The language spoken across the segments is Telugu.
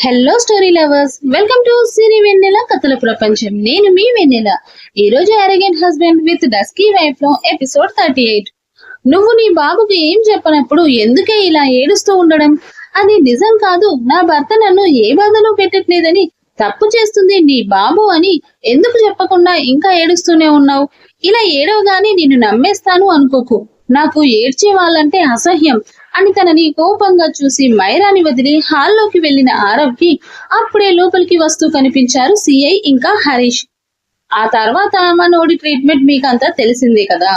Hello story lovers welcome to Siri Vennela కథల ప్రపంచం నేను మీ వెన్నెల ఈ రోజు అరగెంట్ హస్బెండ్ విత్ డస్కీ వైఫ్లో ఎపిసోడ్ థర్టీ ఎయిట్ నువ్వు నీ బాబుకి ఏం చెప్పనప్పుడు ఎందుకే ఇలా ఏడుస్తూ ఉండడం? అది నిజం కాదు. నా భర్త నన్ను ఏ బాధలో పెట్టట్లేదని తప్పు చేస్తుంది నీ బాబు అని ఎందుకు చెప్పకుండా ఇంకా ఏడుస్తూనే ఉన్నావు? ఇలా ఏడవగానే నిన్ను నమ్మేస్తాను అనుకోకు. నాకు ఏడ్చే వాళ్ళంటే అసహ్యం. అని తనని కోపంగా చూసి మైరాని వదిలి హాల్లోకి వెళ్ళిన ఆరవ్కి అప్పుడే లోపలికి వస్తూ కనిపించారు సిఐ ఇంకా హరీష్. ఆ తర్వాత మనోడి ట్రీట్మెంట్ మీకంతా తెలిసిందే కదా.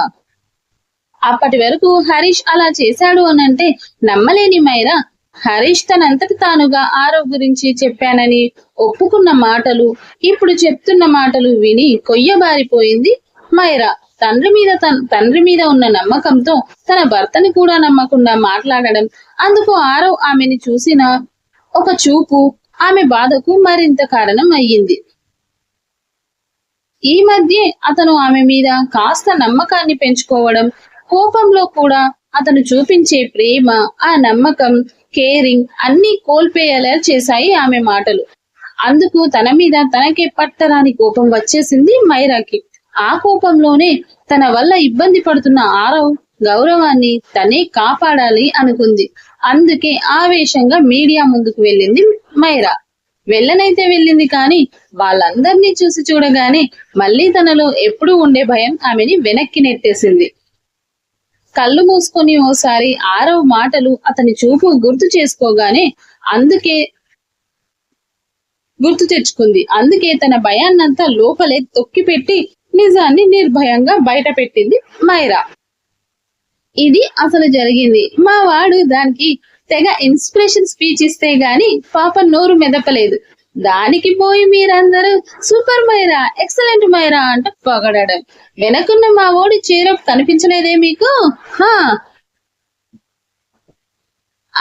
అప్పటి వరకు హరీష్ అలా చేశాడు అనంటే నమ్మలేని మైరా. హరీష్ తనంతటి తానుగా ఆరవ్ గురించి చెప్పానని ఒప్పుకున్న మాటలు ఇప్పుడు చెప్తున్న మాటలు విని కొయ్యబారిపోయింది మైరా. తండ్రి మీద తన తండ్రి మీద ఉన్న నమ్మకంతో తన భర్తని కూడా నమ్మకుండా మాట్లాడడం. అందుకు ఆరవ్ ఆమెని చూసిన ఒక చూపు ఆమె బాధకు మరింత కారణం అయ్యింది ఈ మధ్య అతను ఆమె మీద కాస్త నమ్మకాన్ని పెంచుకోవడం కోపంలో కూడా అతను చూపించే ప్రేమ ఆ నమ్మకం కేరింగ్ అన్ని కోల్పోయేలా చేశాయి ఆమె మాటలు. అందుకు తన మీద తనకే పట్టరాని కోపం వచ్చేసింది మైరాకి. ఆ కోపంలోనే తన వల్ల ఇబ్బంది పడుతున్న ఆరవ్ గౌరవాన్ని తనే కాపాడాలి అనుకుంది. అందుకే ఆవేశంగా మీడియా ముందుకు వెళ్ళింది మైరా. వెళ్ళనైతే వెళ్ళింది కానీ వాళ్ళందరినీ చూసి చూడగానే మళ్ళీ తనలో ఎప్పుడూ ఉండే భయం ఆమెని వెనక్కి నెట్టేసింది. కళ్ళు మూసుకొని ఓసారి ఆరవ మాటలు అతని చూపు గుర్తు చేసుకోగానే అందుకే గుర్తు తెచ్చుకుంది. అందుకే తన భయాన్నంతా లోపలే తొక్కిపెట్టి నిజాన్ని నిర్భయంగా బయట పెట్టింది మైరా. ఇది అసలు జరిగింది. మా వాడు దానికి తెగ ఇన్స్పిరేషన్ స్పీచ్ ఇస్తే గాని పాప నోరు మెదపలేదు. దానికి పోయి మీరందరూ సూపర్ మైరా ఎక్సలెంట్ మైరా అంట పొగడడం. వెనకున్న మా ఓడి చీర కనిపించలేదే మీకు? హా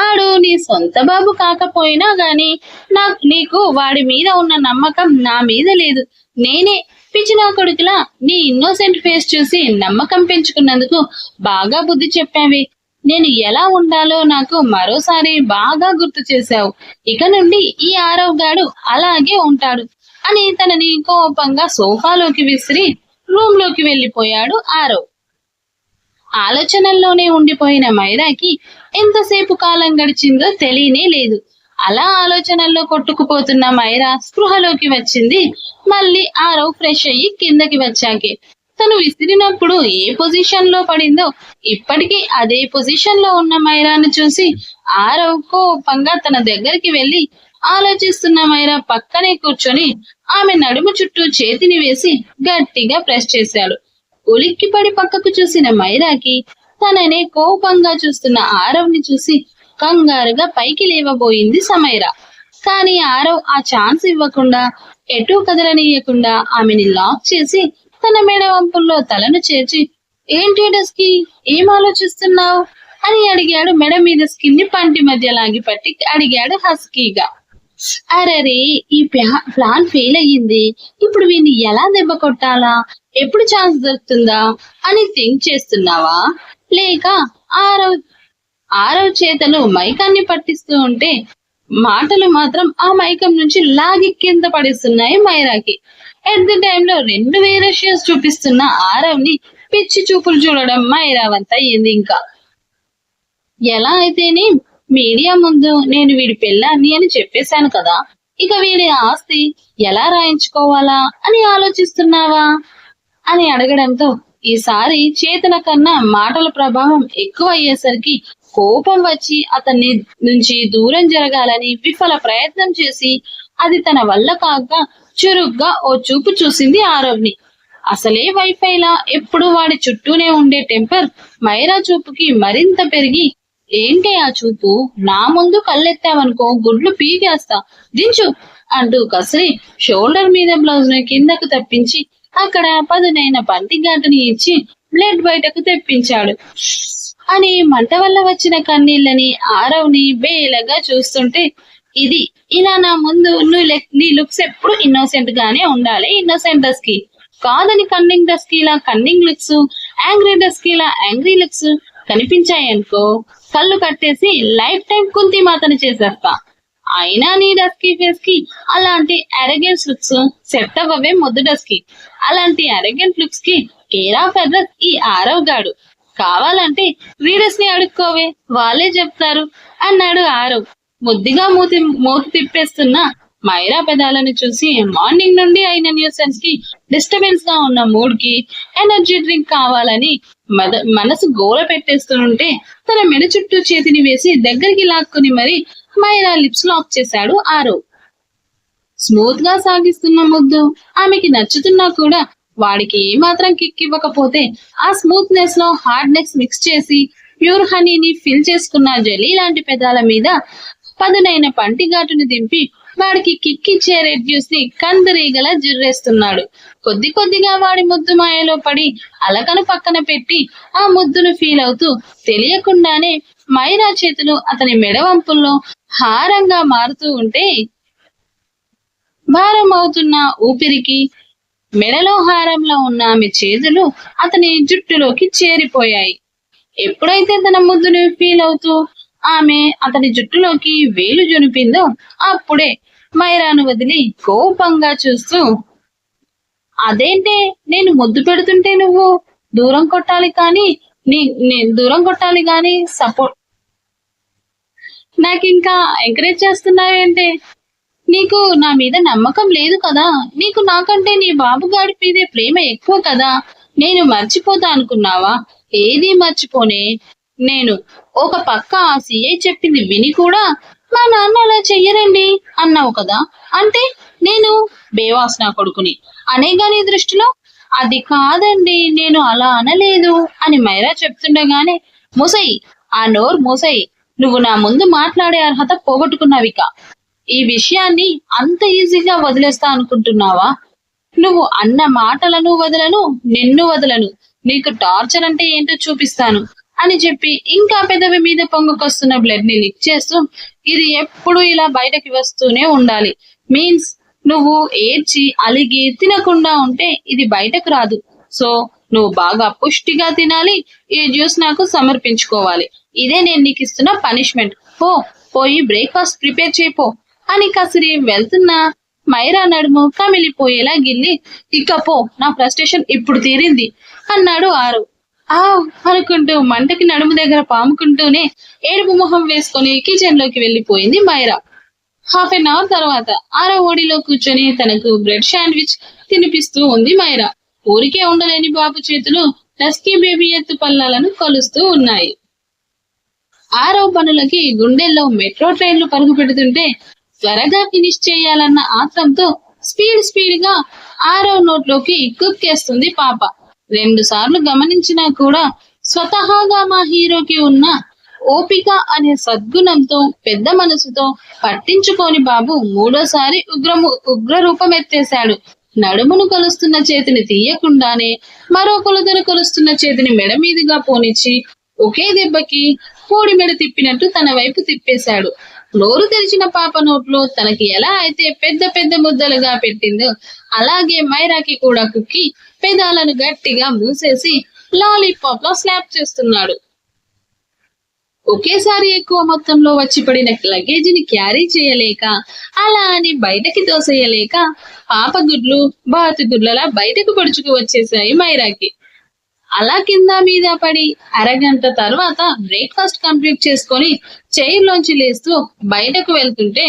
ఆడు నీ సొంత బాబు కాకపోయినా గాని నాకు నీకు వాడి మీద ఉన్న నమ్మకం నా మీద లేదు. నేనే పిచ్చినా కొడుకులా నీ ఇన్నోసెంట్ ఫేస్ చూసి నమ్మకం పెంచుకున్నందుకు బాగా బుద్ధి చెప్పావి. నేను ఎలా ఉండాలో నాకు మరోసారి బాగా గుర్తు చేశావు. ఇక నుండి ఈ ఆరవ్ గాడు అలాగే ఉంటాడు అని తనని కోపంగా సోఫాలోకి విసిరి రూమ్లోకి వెళ్ళిపోయాడు ఆరవ్. ఆలోచనల్లోనే ఉండిపోయిన మైరాకి ఎంతసేపు కాలం గడిచిందో తెలియనే లేదు. అలా ఆలోచనల్లో కొట్టుకుపోతున్న మైరా స్పృహలోకి వచ్చింది. మళ్ళీ ఆరవ్ ఫ్రెష్ అయ్యి కిందకి వచ్చాకే. తను విసిరినప్పుడు ఏ పొజిషన్లో పడిందో ఇప్పటికీ అదే పొజిషన్లో ఉన్న మైరాను చూసి ఆరవ్ కోపంగా తన దగ్గరికి వెళ్ళి ఆలోచిస్తున్న మైరా పక్కనే కూర్చొని ఆమె నడుము చుట్టూ చేతిని వేసి గట్టిగా ప్రెస్ చేశాడు. ఉలిక్కిపడి పక్కకు చూసిన మైరాకి తననే కోపంగా చూస్తున్న ఆరవ్ని చూసి కంగారుగా పైకి లేవబోయింది సమైరా కానీ ఆరవ్ ఆ ఛాన్స్ ఇవ్వకుండా ఎటు కదలనీయకుండా ఆమెని లాక్ చేసి తన మెడ వంపుల్లో తలను చేర్చి ఏంటి డస్కి? ఏం ఆలోచిస్తున్నావు? అని అడిగాడు మెడ మీద స్కిన్ని పంటి మధ్య లాగి పట్టి అడిగాడు హస్కీగా. అరరే ఈ ప్లాన్ ఫెయిల్ అయ్యింది. ఇప్పుడు వీడిని ఎలా దెబ్బ కొట్టాలా? ఎప్పుడు ఛాన్స్ దొరుకుతుందా? అని థింక్ చేస్తున్నావా? లేక ఆరవ్ ఆరవ్ చేతలు మైకాన్ని పట్టిస్తూ ఉంటే మాటలు మాత్రం ఆ మైకం నుంచి లాగి కింద పడిస్తున్నాయి మైరాకి. ఎట్ ది టైంలో రెండు వేరేషియస్ చూపిస్తున్న ఆరవ్ని పిచ్చి చూపులు చూడడం మైరా వంత అయ్యింది ఇంకా. ఎలా అయితేనే మీడియా ముందు నేను వీడి పెళ్ళాన్ని అని చెప్పేశాను కదా. ఇక వీడి ఆస్తి ఎలా రాయించుకోవాలా అని ఆలోచిస్తున్నావా? అని అడగడంతో ఈసారి చేతన కన్నా మాటల ప్రభావం ఎక్కువ అయ్యేసరికి కోపం వచ్చి అతన్ని నుంచి దూరం జరగాలని విఫల ప్రయత్నం చేసి అది తన వల్ల కాక చురుగ్గా ఓ చూపు చూసింది ఆరవ్ని. అసలే వైఫైలా? ఎప్పుడు వాడి చుట్టూనే ఉండే టెంపర్ మైరా చూపుకి మరింత పెరిగి ఏంటి ఆ చూపు? నా ముందు కళ్ళెత్తావనుకో గుడ్లు పీకేస్తా దించు అంటూ కసిరి షోల్డర్ మీద బ్లౌజ్ను కిందకు తప్పించి అక్కడ పదునైన బంతి గంటని ఇచ్చి బ్లడ్ బయటకు తెప్పించాడు. అని మంట వల్ల వచ్చిన కన్నీళ్ళని ఆరవ్ని బేలగా చూస్తుంటే ఇది ఇలా నా ముందు నువ్వు లెక్- నీ లుక్స్ ఎప్పుడు ఇన్నోసెంట్ గానే ఉండాలి. ఇన్నోసెంట్ డస్కి కాదని కన్నింగ్ డస్కి ఇలా కన్నింగ్ లుక్స్ యాంగ్రీ డస్కి ఇలా యాంగ్రీ లుక్స్ కనిపించాయనుకో కళ్ళు కట్టేసి లైఫ్ టైం కుంతి మాతను చేసేస్తా. అయినా నీ డస్కీ ఫేస్కి అలాంటి అరగెన్స్ లుక్స్ సెట్ అవ్వవే మొద్దు డస్కి. అలాంటి అరగెంట్ లుక్స్కి కేర్ ఆఫ్ అడ్రస్ ఈ ఆరవ్ గాడు. కావాలంటే రీడర్స్ని అడుక్కోవే వాళ్ళే చెప్తారు అన్నాడు ఆరవ్. ముద్దిగా మూతి మూతి తిప్పేస్తున్న మైరా పెదాలను చూసి మార్నింగ్ నుండి అయిన న్యూసెన్స్కి డిస్టర్బెన్స్గా ఉన్న మూడ్కి ఎనర్జీ డ్రింక్ కావాలని మద- మనసు గోల పెట్టేస్తుంటే తన మెడ చుట్టూ చేతిని వేసి దగ్గరికి లాక్కుని మరి మైరా లిప్స్ లాక్ చేశాడు ఆరో. స్మూత్గా సాగిస్తున్న ముద్దు. ఆమెకి నచ్చుతున్నా కూడా వాడికి ఏమాత్రం కిక్ ఇవ్వకపోతే ఆ స్మూత్నెస్లో హార్డ్నెస్ మిక్స్ చేసి ప్యూర్ హనీని ఫిల్ చేసుకున్న జెలీ లాంటి పెదాల మీద పదునైన పంటి ఘాటుని దింపి వాడికి కిక్కిచ్చే ఇచ్చే రెడ్ జ్యూస్ కందిరీగల జుర్రేస్తున్నాడు. కొద్ది కొద్దిగా వాడి ముద్దు మాయలో పడి అలకను పక్కన పెట్టి ఆ ముద్దును ఫీల్ అవుతూ తెలియకుండానే మైరా చేతులు అతని మెడవంపుల్లో హారంగా మారుతూ ఉంటే భారం అవుతున్న ఊపిరికి మెడలో హారంలో ఉన్న ఆమె చేతులు అతని జుట్టులోకి చేరిపోయాయి. ఎప్పుడైతే తన ముద్దుని ఫీల్ అవుతూ ఆమె అతని జుట్టులోకి వేలు జొనిపిందో అప్పుడే మైరాను వదిలి కోపంగా చూస్తూ అదేంటే నేను ముద్దు పెడుతుంటే నువ్వు దూరం కొట్టాలి కానీ నీ నేను దూరం కొట్టాలి కానీ సపోర్ట్ నాకు ఇంకా ఎంకరేజ్ చేస్తున్నావేంటే నీకు నా మీద నమ్మకం లేదు కదా నీకు నాకంటే నీ బాబు గారి మీదే ప్రేమ ఎక్కువ కదా నేను మర్చిపోతా అనుకున్నావా? ఏది మర్చిపోనే నేను ఒక పక్క ఆ సీఐ చెప్పింది విని కూడా మా నాన్న అలా చెయ్యరండి అన్నావు కదా. అంటే నేను బేవాస్ నా కొడుకుని. అనేగా నీ దృష్టిలో అది కాదండి నేను అలా అనలేదు అని మైరా చెప్తుండగానే మూసయి ఆ నోరు మూసయి నువ్వు నా ముందు మాట్లాడే అర్హత పోగొట్టుకున్నావిక. ఈ విషయాన్ని అంత ఈజీగా వదిలేస్తా అనుకుంటున్నావా? నువ్వు అన్న మాటలను వదలను నిన్ను వదలను. నీకు టార్చర్ అంటే ఏంటో చూపిస్తాను. అని చెప్పి ఇంకా పెదవి మీద పొంగుకొస్తున్న బ్లడ్ని లిక్ చేస్తూ ఇది ఎప్పుడు ఇలా బయటకి వస్తూనే ఉండాలి. మీన్స్ నువ్వు ఏడ్చి అలిగి తినకుండా ఉంటే ఇది బయటకు రాదు. సో నువ్వు బాగా పుష్టిగా తినాలి ఈ జ్యూస్ నాకు సమర్పించుకోవాలి. ఇదే నేను నీకు ఇస్తున్న పనిష్మెంట్ పో పోయి బ్రేక్ఫాస్ట్ ప్రిపేర్ చేయిపో. అని కసిరి వెళ్తున్నా మైరా నడుము కమిలిపోయేలా గిల్లి ఇకపో నా ఫ్రస్ట్రేషన్ ఇప్పుడు తీరింది అన్నాడు ఆరు. ఆ అనుకుంటూ మంటకి నడుము దగ్గర పాముకుంటూనే ఏడుపు మొహం వేసుకొని కిచెన్లోకి వెళ్ళిపోయింది మైరా. హాఫ్ అన్ అవర్ తర్వాత ఆరో ఓడిలో కూర్చొని తనకు బ్రెడ్ శాండ్విచ్ తినిపిస్తూ ఉంది మైరా. ఊరికే ఉండలేని బాబు చేతులు టస్కీ బేబీ ఎత్తు పల్లాలను కొలుస్తూ ఉన్నాయి. ఆరో పనులకి గుండెల్లో మెట్రో ట్రైన్లు పరుగు పెడుతుంటే త్వరగా ఫినిష్ చేయాలన్న ఆత్రంతో స్పీడ్ స్పీడ్గా ఆరో నోట్లోకి కుక్కేస్తుంది పాప. రెండు సార్లు గమనించినా కూడా స్వతహాగా మా హీరోకి ఉన్న ఓపిక అనే సద్గుణంతో పెద్ద మనసుతో పట్టించుకోని బాబు మూడోసారి ఉగ్రము ఉగ్ర రూపం ఎత్తేశాడు నడుమును కొలుస్తున్న చేతిని తీయకుండానే మరో కొలుదను కొలుస్తున్న చేతిని మెడ మీదుగా పోనిచ్చి ఒకే దెబ్బకి కోడి మెడ తిప్పినట్టు తన వైపు తిప్పేశాడు. నోరు తెరిచిన పాప నోట్లో తనకి ఎలా అయితే పెద్ద పెద్ద ముద్దలుగా పెట్టిందో అలాగే మైరాకి కూడా కుక్కి పెదాలను గట్టిగా మూసేసి లాలీపాప్లో స్లాప్ చేస్తున్నాడు. ఒకేసారి ఎక్కువ మొత్తంలో వచ్చి పడిన లగేజీని క్యారీ చేయలేక అలా అని బయటకి తోసేయలేక పాప గుడ్లు బాతు గుడ్లలా బయటకు పడుచుకు వచ్చేసాయి మైరాకి. అలా కింద మీద పడి అరగంట తర్వాత బ్రేక్ఫాస్ట్ కంప్లీట్ చేసుకొని చైర్ లోంచి లేస్తూ బయటకు వెళ్తుంటే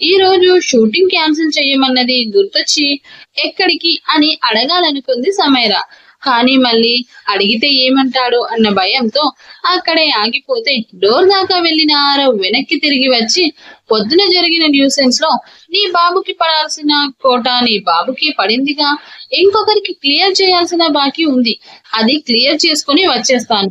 ఈ రోజు షూటింగ్ క్యాన్సిల్ చేయమన్నది గుర్తొచ్చి ఎక్కడికి? అని అడగాలనుకుంది సమైరా కానీ మళ్ళీ అడిగితే ఏమంటాడు అన్న భయంతో అక్కడే ఆగిపోతే డోర్ దాకా వెళ్ళిన ఆరవ్ వెనక్కి తిరిగి వచ్చి పొద్దున జరిగిన న్యూసెన్స్లో నీ బాబుకి పడాల్సిన కోట నీ బాబుకి పడిందిగా? ఇంకొకరికి క్లియర్ చేయాల్సిన బాకీ ఉంది. అది క్లియర్ చేసుకుని వచ్చేస్తాను.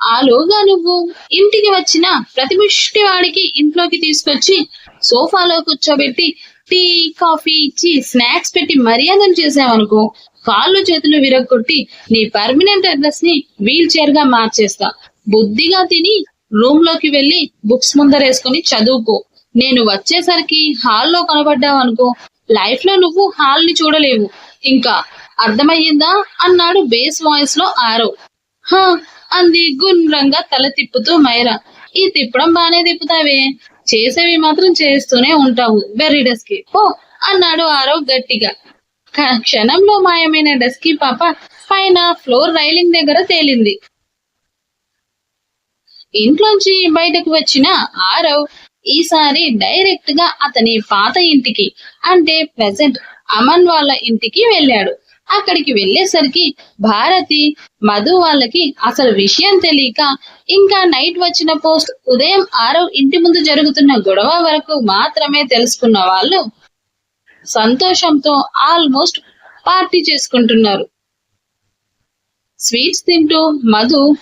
ఆలోగా నువ్వు ఇంటికి వచ్చిన ప్రతిముష్టి వాడికి ఇంట్లోకి తీసుకొచ్చి సోఫాలో కూర్చోబెట్టి టీ కాఫీ ఇచ్చి స్నాక్స్ పెట్టి మర్యాదను చేసావనుకో కాళ్ళు చేతులు విరగొట్టి నీ పర్మనెంట్ అడ్రస్ని వీల్ చైర్గా మార్చేస్తా. బుద్ధిగా తిని రూమ్లోకి వెళ్ళి బుక్స్ ముందరేసుకొని చదువుకో. నేను వచ్చేసరికి హాల్లో కనబడ్డావు అనుకో లైఫ్లో నువ్వు హాల్ని చూడలేవు. ఇంకా అర్థమయ్యిందా? అన్నాడు బేస్ వాయిస్లో ఆరో హా అంది గుండ్రంగా తల తిప్పుతూ మైరా. ఈ తిప్పడం బానే తిప్పుతావే. చేసేవి మాత్రం చేస్తూనే ఉంటావు. వెరీ డస్కి పో అన్నాడు ఆరో గట్టిగా. క్షణంలో మాయమైన డస్కీ పాప పైన ఫ్లోర్ రైలింగ్ దగ్గర తేలింది. ఇంట్లోంచి బయటకు వచ్చిన ఆరవ్ ఈసారి డైరెక్ట్గా అతని పాత ఇంటికి అంటే ప్రెసెంట్ అమన్ వాళ్ళ ఇంటికి వెళ్ళాడు. అక్కడికి వెళ్ళేసరికి భారతి మధు వాళ్ళకి అసలు విషయం తెలియక ఇంకా నైట్ వచ్చిన పోస్ట్ ఉదయం ఆరవ్ ఇంటి ముందు జరుగుతున్న గొడవ వరకు మాత్రమే తెలుసుకున్న వాళ్ళు సంతోషంతో ఆల్మోస్ట్ పార్టీ చేసుకుంటున్నారు. స్వీట్స్ తింటూ మధు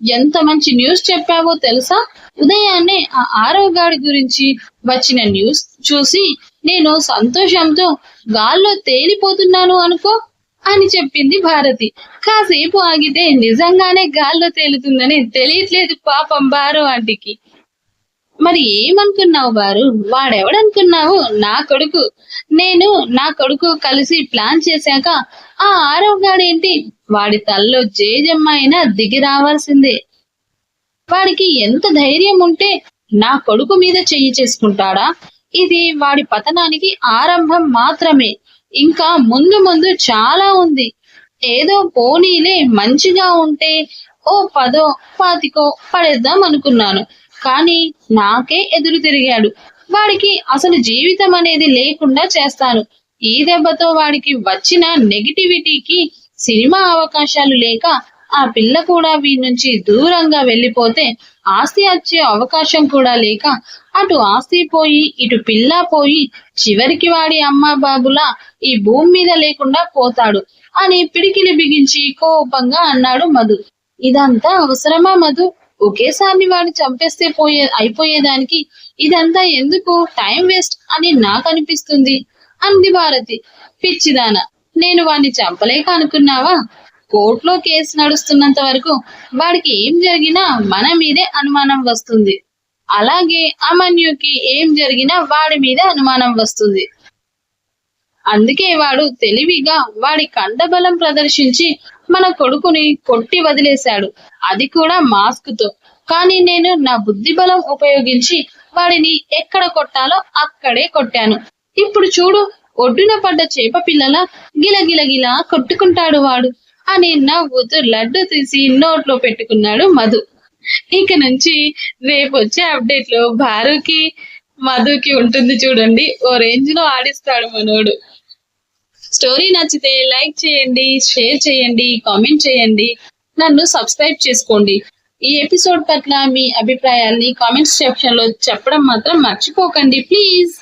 ఎంత మంచి న్యూస్ చెప్పావో తెలుసా? ఉదయాన్నే ఆ ఆరవగాడి గురించి వచ్చిన న్యూస్ చూసి నేను సంతోషంతో గాల్లో తేలిపోతున్నాను అనుకో అని చెప్పింది భారతి. కాసేపు ఆగితే నిజంగానే గాల్లో తేలుతుందని తెలియట్లేదు పాపం బారో ఆంటీకి. మరి ఏమనుకున్నావు బారు వాడెవడనుకున్నావు? నా కొడుకు. నేను నా కొడుకు కలిసి ప్లాన్ చేశాక ఆ ఆరోగ్యాడేంటి? వాడి తల్లో జేజమ్మ అయినా దిగి రావాల్సిందే. వాడికి ఎంత ధైర్యం ఉంటే నా కొడుకు మీద చెయ్యి చేసుకుంటాడా? ఇది వాడి పతనానికి ఆరంభం మాత్రమే. ఇంకా ముందు ముందు చాలా ఉంది. ఏదో పోనీలే మంచిగా ఉంటే ఓ పదో పాతికో పడేద్దాం అనుకున్నాను కానీ నాకే ఎదురు తిరిగాడు. వాడికి అసలు జీవితం అనేది లేకుండా చేస్తాను. ఈ దెబ్బతో వాడికి వచ్చిన నెగిటివిటీకి సినిమా అవకాశాలు లేక ఆ పిల్ల కూడా వీడి నుంచి దూరంగా వెళ్ళిపోతే ఆస్తి వచ్చే అవకాశం కూడా లేక అటు ఆస్తి పోయి ఇటు పిల్ల పోయి చివరికి వాడి అమ్మ బాబులా ఈ భూమి మీద లేకుండా పోతాడు అని పిడికిలి బిగించి కోపంగా అన్నాడు మధు. ఇదంతా అవసరమా మధు? ఒకేసారి వాడిని చంపేస్తే పోయే అయిపోయేదానికి ఇదంతా ఎందుకు? టైం వేస్ట్ అని నాకు అనిపిస్తుంది అంది భారతి. పిచ్చిదాన నేను వాడిని చంపలేక అనుకున్నావా? కోర్టులో కేసు నడుస్తున్నంత వరకు వాడికి ఏం జరిగినా మన మీదే అనుమానం వస్తుంది. అలాగే అమన్యుకి ఏం జరిగినా వాడి మీద అనుమానం వస్తుంది. అందుకే వాడు తెలివిగా వాడి కండబలం ప్రదర్శించి మన కొడుకుని కొట్టి వదిలేశాడు. అది కూడా మాస్క్తో కానీ నేను నా బుద్ధి బలం ఉపయోగించి వాడిని ఎక్కడ కొట్టాలో అక్కడే కొట్టాను. ఇప్పుడు చూడు ఒడ్డున పడ్డ చేప పిల్లల గిలగిలగిలా కొట్టుకుంటాడు వాడు అని నవ్వుతూ లడ్డు తీసి నోట్లో పెట్టుకున్నాడు మధు. ఇక నుంచి రేపు వచ్చే అప్డేట్లో భారుకి మధుకి ఉంటుంది చూడండి. ఓ రేంజ్లో ఆడిస్తాడు మనోడు. స్టోరీ నచ్చితే లైక్ చేయండి షేర్ చేయండి కామెంట్ చేయండి. నన్ను సబ్స్క్రైబ్ చేసుకోండి. ఈ ఎపిసోడ్ పట్ల మీ అభిప్రాయాన్ని కామెంట్ సెక్షన్లో చెప్పడం మాత్రం మర్చిపోకండి ప్లీజ్.